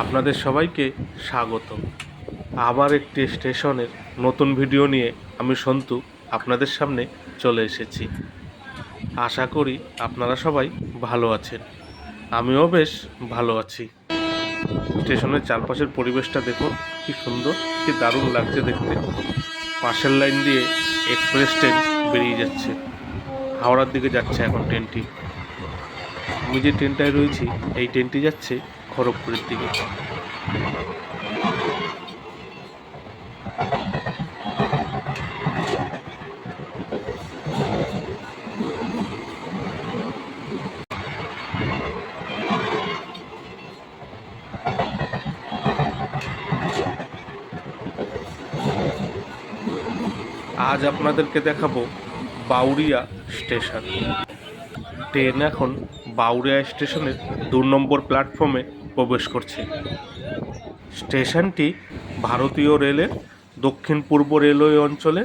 আপনাদের সবাইকে স্বাগত। আবার একটি স্টেশনের নতুন ভিডিও নিয়ে আমি সন্তু আপনাদের সামনে চলে এসেছি। আশা করি আপনারা সবাই ভালো আছেন। আমিও বেশ ভালো আছি। স্টেশনের চারপাশের পরিবেশটা দেখুন, কি সুন্দর, কি দারুণ লাগছে দেখতে। পাশের লাইন দিয়ে এক্সপ্রেস ট্রেন বেরিয়ে যাচ্ছে। হাওড়ার দিকে যাচ্ছে এখন ট্রেনটি। আমি যে ট্রেনটায় রয়েছি, এই ট্রেনটি যাচ্ছে খড়গপুরের দিকে। আজ আপনাদেরকে দেখাবো বাউরিয়া স্টেশন। ট্রেন এখন বাউরিয়া স্টেশনের দু নম্বর প্ল্যাটফর্মে প্রবেশ করছে। স্টেশনটি ভারতীয় রেলের দক্ষিণ পূর্ব রেলওয়ে অঞ্চলে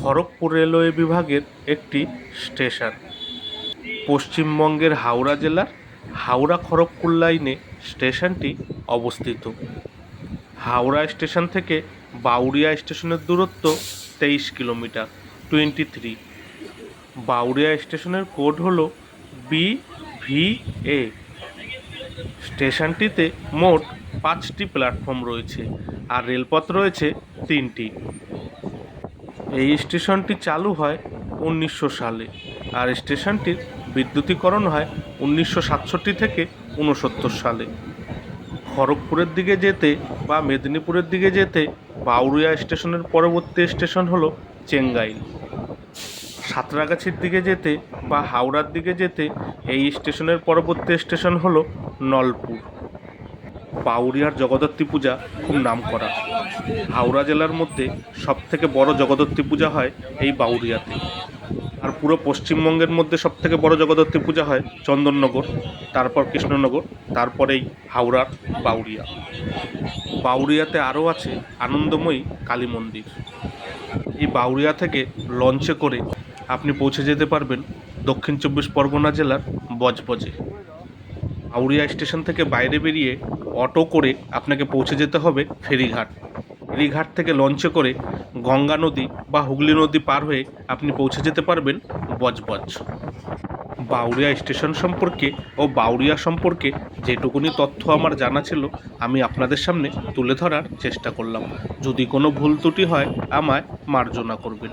খড়গপুর রেলওয়ে বিভাগের একটি স্টেশন। পশ্চিমবঙ্গের হাওড়া জেলার হাওড়া খড়গপুর লাইনে স্টেশনটি অবস্থিত। হাওড়া স্টেশন থেকে বাউরিয়া স্টেশনের দূরত্ব তেইশ কিলোমিটার, টোয়েন্টি থ্রি। বাউরিয়া স্টেশনের কোড হলো বি ভি এ। স্টেশনটিতে মোট পাঁচটি প্ল্যাটফর্ম রয়েছে আর রেলপথ রয়েছে তিনটি। এই স্টেশনটি চালু হয় উনিশশো সালে আর স্টেশনটির বিদ্যুতীকরণ হয় উনিশশো সাতষট্টি থেকে উনসত্তর সালে। খড়গপুরের দিকে যেতে বা মেদিনীপুরের দিকে যেতে বাউরিয়া স্টেশনের পরবর্তী স্টেশন হলো চেঙ্গাইল। সাঁতরাগাছির দিকে যেতে বা হাওড়ার দিকে যেতে এই স্টেশনের পরবর্তী স্টেশন হলো নলপুর। বাউরিয়ার জগদ্ধাত্রী পূজা খুব নামকরা হাওড়া জেলার মধ্যে সবথেকে বড় জগদ্ধাত্রী পূজা হয় এই বাউরিয়াতে। আর পুরো পশ্চিমবঙ্গের মধ্যে সবথেকে বড় জগদ্ধাত্রী পূজা হয় চন্দননগর, তারপর কৃষ্ণনগর তারপরেই হাওড়ার বাউরিয়া। বাউরিয়াতে আরও আছে আনন্দময়ী কালী মন্দির। এই বাউরিয়া থেকে লঞ্চে করে আপনি পৌঁছে যেতে পারবেন দক্ষিণ চব্বিশ পরগনা জেলার বজবজে। আউরিয়া স্টেশন থেকে বাইরে বেরিয়ে অটো করে আপনাকে পৌঁছে যেতে হবে ফেরিঘাট। ফেরিঘাট থেকে লঞ্চে করে গঙ্গা নদী বা হুগলি নদী পার হয়ে আপনি পৌঁছে যেতে পারবেন বজবজ। বাউরিয়া স্টেশন সম্পর্কে ও বাউরিয়া সম্পর্কে যেটুকুনি তথ্য আমার জানা ছিল, আমি আপনাদের সামনে তুলে ধরার চেষ্টা করলাম। যদি কোনো ভুল ত্রুটি হয়, আমায় মার্জনা করবেন।